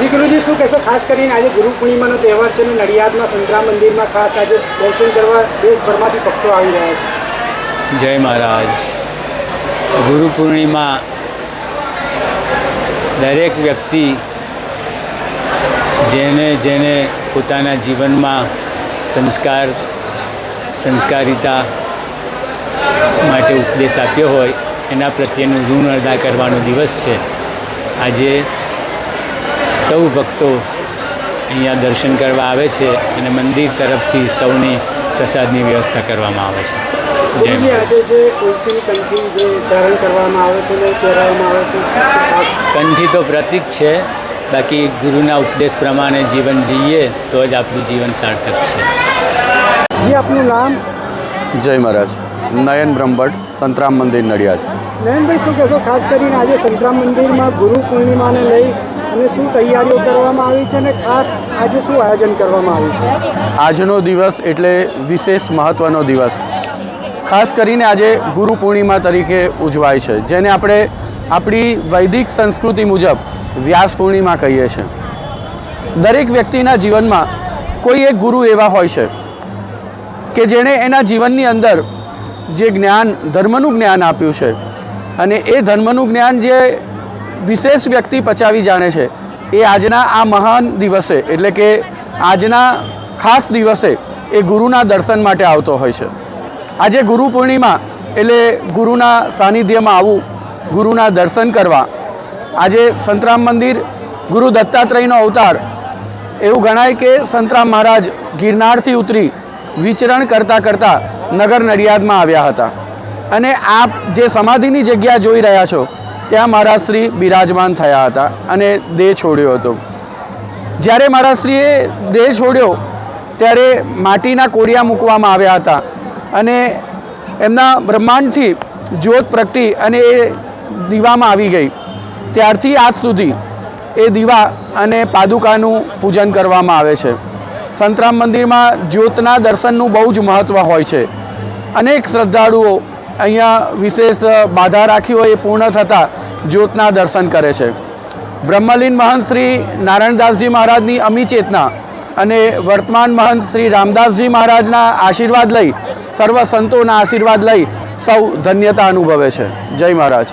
કહેશો? ખાસ કરીને આજે ગુરુ પૂર્ણિમાનો તહેવાર છે અને નડિયાદમાં સંતરા મંદિરમાં ખાસ આજે દર્શન કરવા દેશભરમાંથી ભક્તો આવી રહ્યા છે. જય મહારાજ. ગુરુ પૂર્ણિમા દરેક વ્યક્તિ જેને જેને પોતાના જીવનમાં સંસ્કાર, સંસ્કારિતા માટે ઉપદેશ આપ્યો હોય, એના પ્રત્યેનું ઋણ અદા કરવાનો દિવસ છે. આજે સૌ ભક્તો અહીંયા દર્શન કરવા આવે છે અને મંદિર તરફથી સૌની પ્રસાદની વ્યવસ્થા કરવામાં આવે છે. કંઠી તો પ્રતીક છે બાકી ગુરુના ઉપદેશ પ્રમાણે જીવન જીવીએ તો જ આપણું જીવન સાર્થક છે. આપનું નામ? જય મહારાજ. નયન બ્રહ્મભટ્ટ સંતરામ મંદિર નડિયાદ. નયનભાઈ શું કહેશો? ખાસ કરીને આજે સંતરામ મંદિરમાં ગુરુ પૂર્ણિમાને લઈ અને શું તૈયારીઓ કરવામાં આવી છે અને ખાસ આજે શું આયોજન કરવામાં આવ્યું છે? આજનો દિવસ એટલે વિશેષ મહત્ત્વનો દિવસ. ખાસ કરીને આજે ગુરુ પૂર્ણિમા તરીકે ઉજવાય છે, જેને આપણે આપણી વૈદિક સંસ્કૃતિ મુજબ વ્યાસ પૂર્ણિમા કહીએ છીએ દરેક વ્યક્તિના જીવનમાં કોઈ એક ગુરુ એવા હોય છે કે જેણે એના જીવનની અંદર જે જ્ઞાન, ધર્મનું જ્ઞાન આપ્યું છે અને એ ધર્મનું જ્ઞાન જે વિશેષ વ્યક્તિ પચાવી જાણે છે. એ આજના આ મહાન દિવસે, એટલે કે આજના ખાસ દિવસે, એ ગુરુના દર્શન માટે આવતો હોય છે. આજે ગુરુ પૂર્ણિમા, એટલે ગુરુના સાનિધ્યમાં આવવું ગુરુના દર્શન કરવા. આજે સંતરામ મંદિર, ગુરુ દત્તાત્રેયનો અવતાર. એવું ગણાય કે સંતરામ મહારાજ ગિરનારથી ઉતરી વિચરણ કરતાં કરતાં નગર નડિયાદમાં આવ્યા હતા. અને આપ જે સમાધિની જગ્યા જોઈ રહ્યા છો ત્યાં મારા શ્રી બિરાજમાન થયા હતા અને દેહ છોડ્યો હતો. જ્યારે મારા શ્રીએ દેહ છોડ્યો, ત્યારે માટીના કોરિયા મૂકવામાં આવ્યા હતા અને એમના બ્રહ્માંડથી જ્યોત પ્રગટી અને એ દીવામાં આવી ગઈ. ત્યારથી આજ સુધી એ દીવા અને પાદુકાનું પૂજન કરવામાં આવે છે. સંતરામ મંદિરમાં જ્યોતના દર્શનનું બહુ જ મહત્ત્વ હોય છે. અનેક શ્રદ્ધાળુઓ અહીંયા વિશેષ બાધા રાખી હોય એ પૂર્ણ થતાં જ્યોતના દર્શન કરે છે. બ્રહ્મલીન મહંત શ્રી નારાયણદાસજી મહારાજની અમી ચેતના અને વર્તમાન મહંત શ્રી રામદાસજી મહારાજના આશીર્વાદ લઈ, સર્વ સંતોના આશીર્વાદ લઈ સૌ ધન્યતા અનુભવે છે. જય મહારાજ.